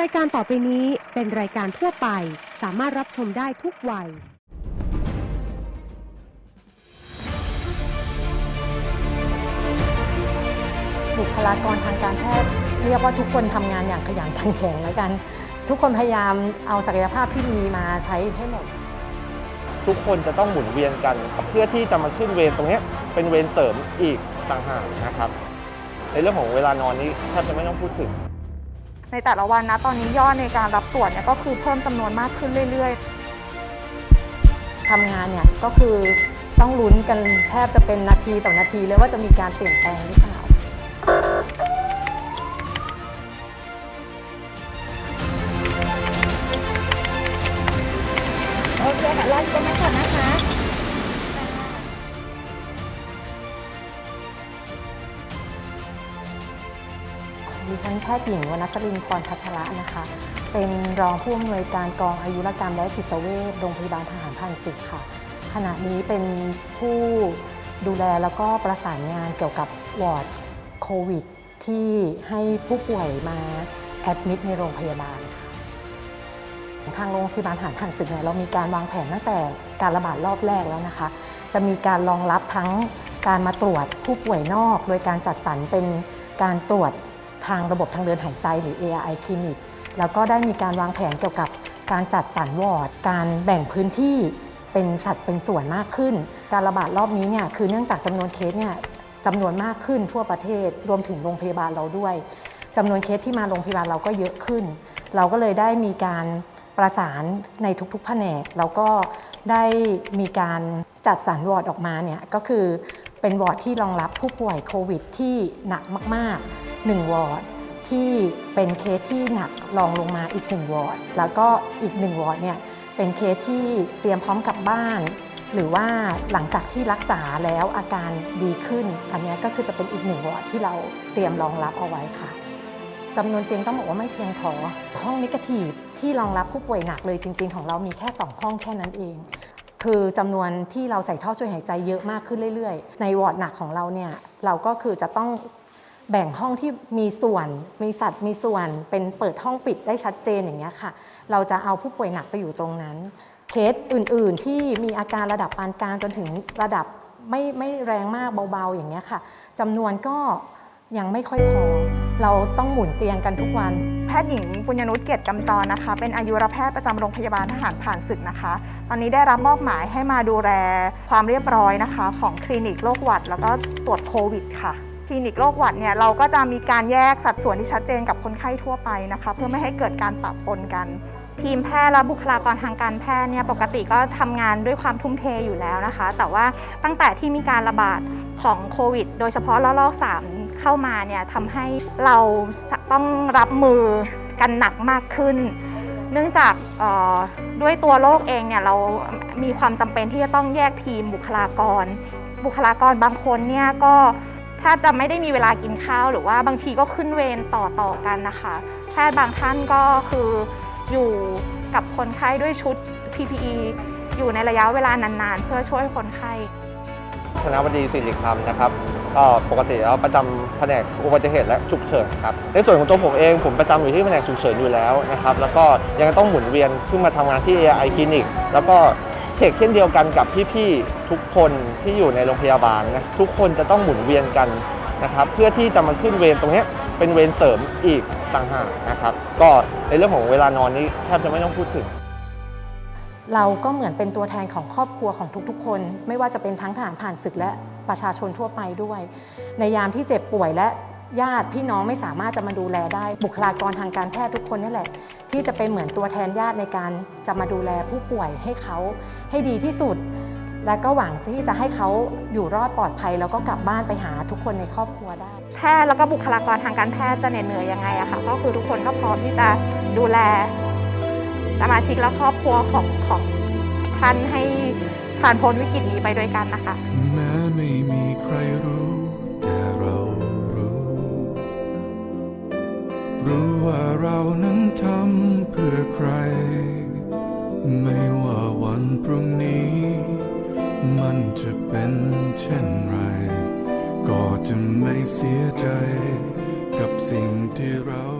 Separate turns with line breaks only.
รายการต่อไปนี้เป็นรายการทั่วไป สามารถรับชมได้ทุกวัย
บุคลากรทางการแพทย์เรียกว่าทุกคนทำงานอย่างขยันขันแข็งแล้วกัน ทุกคนพยายามเอาศักยภาพที่มีมาใช้ให้หมด
ทุกคนจะต้องหมุนเวียนกัน เพื่อที่จะมาขึ้นเวรตรงเนี้ยเป็นเวรเสริมอีกต่างหากนะครับ ในเรื่องของเวลานอนนี้แทบจะไม่ต้องพูดถึง
ในแต่ละวันนะตอนนี้ยอดในการรับตรวจเนี่ยก็คือเพิ่มจำนวนมากขึ้นเรื่อย
ทำงานเนี่ยก็คือต้องลุ้นกันแทบจะเป็นนาทีต่อนาทีเลยว่าจะมีการเปลี่ยนแปลงหรือเปล่า
โอเคค่ะรออยู่ตรงนั้นก่อนนะคะ
ดิฉันแพทย์หญิงวรรณศรินพรพัชระนะคะ เป็นรองผู้อำนวยการกองอายุรกรรมและจิตเวชโรงพยาบาลทหารพันศึกค่ะ ขณะนี้เป็นผู้ดูแลแล้วก็ประสานงานเกี่ยวกับวอร์ดโควิด ที่ให้ผู้ป่วยมาแอดมิดในโรงพยาบาลค่ะทางโรงพยาบาลทหารผ่านศึกเนี่ยเรามีการวางแผนตั้งแต่การระบาดรอบแรกแล้วนะคะ จะมีการรองรับทั้งการมาตรวจผู้ป่วยนอก โดยการจัดสรรเป็นการตรวจ ทางระบบทางเดินหายใจหรือ ARI Clinic แล้วก็ได้มีการวางแผนเกี่ยวกับการจัดสรรวอร์ด การแบ่งพื้นที่เป็นสัดเป็นส่วนมากขึ้น การระบาดรอบนี้เนี่ยคือเนื่องจากจำนวนเคสเนี่ยจำนวนมากขึ้นทั่วประเทศ รวมถึงโรงพยาบาลเราด้วยจำนวนเคสที่มาโรงพยาบาลเราก็เยอะขึ้น เราก็เลยได้มีการประสานในทุกๆแผนกแล้วก็ได้มีการจัดสรรวอร์ดออกมาเนี่ยก็คือเป็นวอร์ดที่รองรับผู้ป่วยโควิดที่หนักมาก ๆ 1 วอร์ดที่เป็นเคสที่หนักรองลงมาอีก 1 วอร์ดแล้วก็อีก 1 วอร์ดเนี่ยเป็นเคสที่เตรียมพร้อมกลับบ้าน หรือว่าหลังจากที่รักษาแล้วอาการดีขึ้น อันนี้ก็คือจะเป็นอีกหนึ่งวอร์ดที่เราเตรียมรองรับเอาไว้ค่ะจำนวนเตียงต้องบอกว่าไม่เพียงพอ ห้องนิกทีฟที่รองรับผู้ป่วยหนักเลยจริง ๆ ของเรามีแค่ 2 ห้องแค่นั้นเอง คือจำนวนที่เราใส่ท่อช่วยหายใจเยอะมากขึ้นเรื่อย ๆ ในวอร์ดหนักของเราเนี่ยเราก็คือจะต้อง แบ่งห้องที่มีส่วน มีสัตว์มีส่วน เป็นเปิดห้องปิดได้ชัดเจนอย่างเงี้ยค่ะ เราจะเอาผู้ป่วยหนักไปอยู่ตรงนั้น เคสอื่นๆ ที่มีอาการระดับปานกลางจนถึงระดับไม่ไม่แรงมากเบาๆอย่างเงี้ยค่ะจำนวนก็ยังไม่ค่อยพอ เราต้องหมุนเตียงกันทุกวัน
แพทย์หญิงปุญญนุชเกียรติกำจรนะคะ เป็นอายุรแพทย์ประจำโรงพยาบาลทหารผ่านศึกนะคะ ตอนนี้ได้รับมอบหมายให้มาดูแลความเรียบร้อยนะคะ ของคลินิกโรคหวัด แล้วก็ตรวจโควิดค่ะ คลินิกโรคหวัดเนี่ยเราก็จะมีการแยกสัดส่วนที่ชัดเจนกับคนไข้ทั่วไปนะคะ เพื่อไม่ให้เกิดการปะปนกัน ทีมแพทย์และบุคลากรทางการแพทย์เนี่ยปกติก็ทำงานด้วยความทุ่มเทอยู่แล้วนะคะ แต่ว่าตั้งแต่ที่มีการระบาดของโควิด โดยเฉพาะระลอก 3 เข้ามาเนี่ยทำให้เราต้องรับมือกันหนักมากขึ้น เนื่องจากด้วยตัวโรคเองเนี่ยเรามีความจำเป็นที่จะต้องแยกทีมบุคลากร บุคลากรบางคนเนี่ยก็ แทบจะไม่ได้มีเวลากินข้าว หรือว่าบางทีก็ขึ้นเวรต่อต่อกันนะคะแพทย์บางท่านก็คืออยู่กับคนไข้ด้วยชุด PPE อยู่ในระยะเวลานานๆ เพื่อช่วยคนไข้
คณะบดีสิริคำนะครับก็ปกติแล้วประจำแผนกอุบัติเหตุและฉุกเฉินครับในส่วนของตัวผมเองผมประจำอยู่ที่แผนกฉุกเฉินอยู่แล้วนะครับแล้วก็ยังต้องหมุนเวียนขึ้นมาทำงานที่ AI Clinic แล้วก็ เช็คเช่นเดียวกันกับพี่ๆทุกคนที่อยู่ในโรงพยาบาลนะทุกคนจะต้องหมุนเวียนกันนะครับเพื่อที่จะมาขึ้นเวรตรงนี้เป็นเวรเสริมอีกต่างหากนะครับ ก็ในเรื่องของเวลานอนนี้แทบจะไม่ต้องพูดถึง
เราก็เหมือนเป็นตัวแทนของครอบครัวของทุกๆ คน ไม่ว่าจะเป็นทั้งทหารผ่านศึกและประชาชนทั่วไปด้วย ในยามที่เจ็บป่วยและญาติพี่น้องไม่สามารถจะมาดูแลได้บุคลากรทางการแพทย์ทุกคนนี่แหละ ที่จะเป็นเหมือนตัวแทนญาติในการจะมาดูแลผู้ป่วยให้เขาให้ดีที่สุด และก็หวังที่จะให้เขาอยู่รอดปลอดภัย แล้วก็กลับบ้านไปหาทุกคนในครอบครัวได้
แพทย์แล้วก็บุคลากรทางการแพทย์จะเหน็ดเหนื่อยยังไงอะค่ะก็คือทุกคนก็พร้อมที่จะดูแล สมาชิกและครอบครัวของของท่านให้ผ่านพ้นวิกฤตนี้ไปด้วยกันนะคะ
แม้ไม่มีใครรู้ แต่เรารู้ รู้ว่าเรานั้นทำเพื่อ ใคร ไม่ว่าวันพรุ่งนี้ มันจะเป็นเช่นไร ก็จะไม่เสียใจ กับสิ่งที่เรา